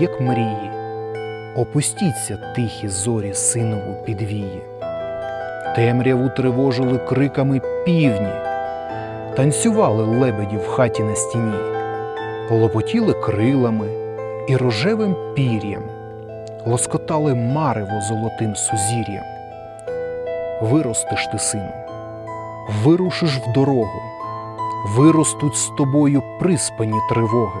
як мрії, опустіться тихі зорі синову підвії. Темряву тривожили криками півні, танцювали лебеді в хаті на стіні, лопотіли крилами і рожевим пір'ям, лоскотали марево золотим сузір'ям. Виростеш ти, сину, вирушиш в дорогу, виростуть з тобою приспані тривоги,